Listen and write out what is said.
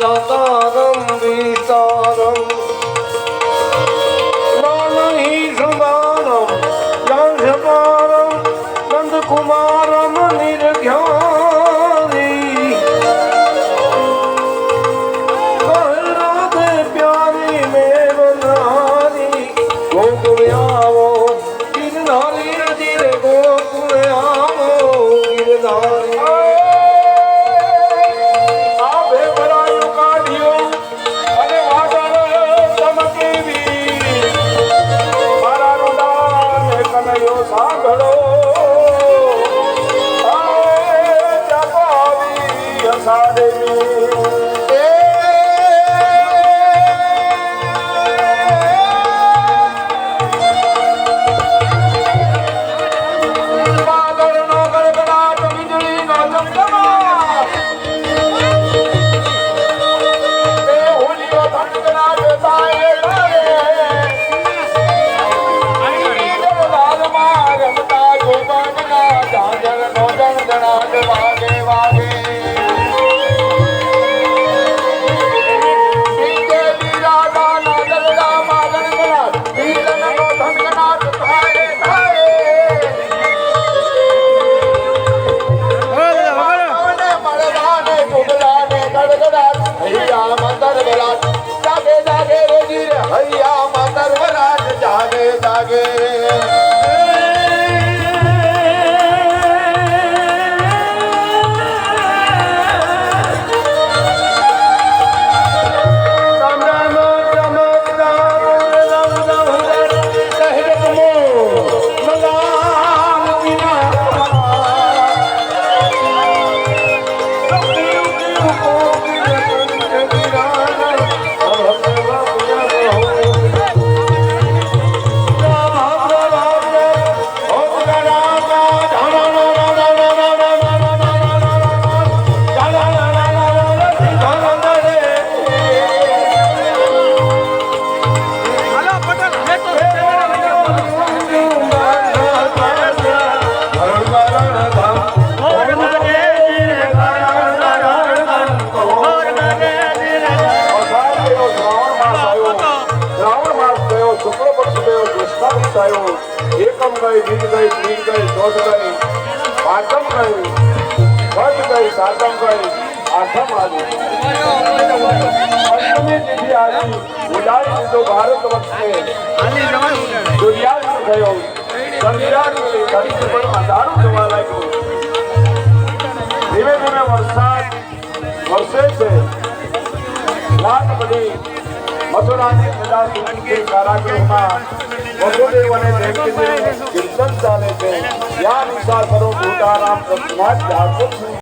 દાતારમ વિતારમ નાનહી સંભારમ જાંસપારમ નંદકુમારમ નિર્ઘ્યારી રાધે પ્યારી મેં નારી ગોકુળ આવો ગિરનારી જીર ગોકુળ આવો ગિરનાર હૈયા મંદર બોલા જાગે જાગે રે જીર હૈયા થયું એકમ ગઈ, બીજ ગઈ, ત્રીજ ગઈ ચોથ ગઈ, પાંચમ ગઈ, છઠ ગઈ, સાતમ ગઈ, આઠમ આવી. પંચમી તિથિ આવી. ઉડાડી દીધો ભારત વખતે. સૂર્યાસ્ત થયો. વરસાદ કીર્તન ચાલે છે. ત્યાં અનુસાર કરો ભૂતારામ પ્રભુનાથ જાગૃત